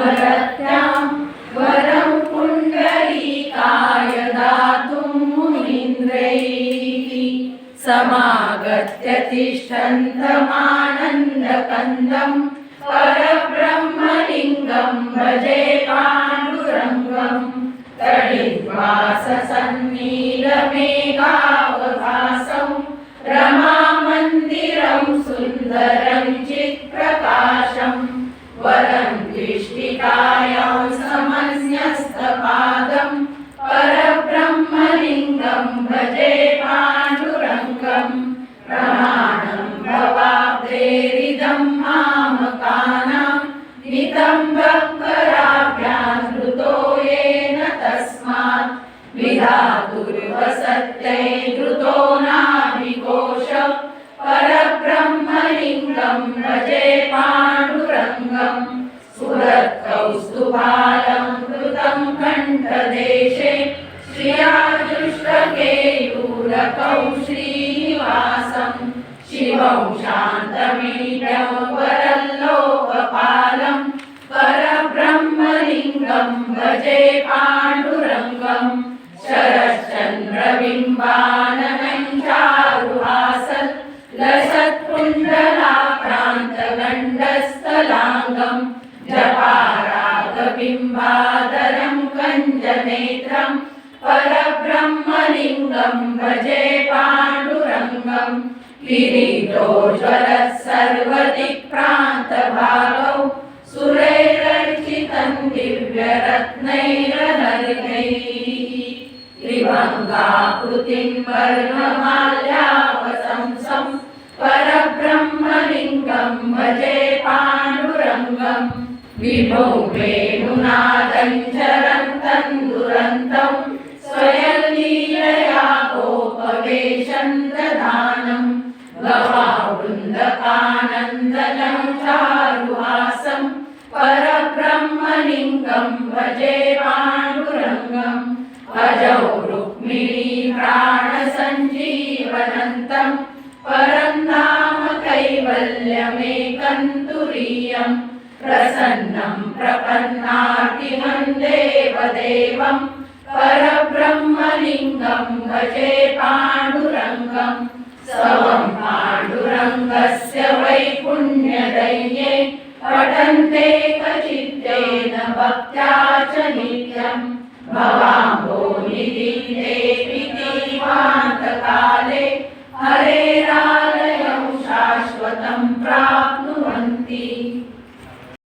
वरत्यां वरं पुण्डरीकाय दातुं मुनीन्द्रैः समागत्य तिष्ठन्तमानन्दकन्दं परब्रह्मलिङ्गं भजे पाण्डुरङ्गम् तडिद्वाससन्नीलमेघावभासं विधातुर्वसत्यै धृतो नाभिकोश परब्रह्मलिङ्गं भजे पाण्डुरङ्गम् सुरत्कौस्तुभालं कृतं कण्ठदेशे श्रियाजुष्टकेयूरकौ श्रीनिवासं शिवं शान्तमीड्यं जपारागबिम्बादरं कञ्जनेत्रं परब्रह्मलिङ्गं भजे पाण्डुरङ्गम् किरीटोज्वलः सर्वदिक्प्रान्तभागौ सुरैरर्चितं दिव्यरत्नैरनर्गैः त्रिभङ्गाकृतिं वर्णमाल्यावसंसं परब्रह्मलिङ्गं भजे विभो वेणुनादं चरन्तं दुरन्तं स्वयं लीलया गोपवेशं दधानं गवावृन्दकानन्दनं चारुहासं परब्रह्मलिङ्गं भजे पाण्डुरङ्गम् अजौ रुक्मिणी प्राणसञ्जीवनन्तं परं नाम कैवल्यमेकं तुरीयम् प्रसन्नं प्रपन्नार्तिहं परब्रह्मलिङ्गं भजे पाण्डुरङ्गं। स्वं पाण्डुरङ्गस्य वैपुण्यदैन्ये पठन्ते कचित्तेन भक्त्या च नित्यं। भवाम्बो देवि दीवान्तकाले हरेरालयं शाश्वतं प्राप्नुवन्ति।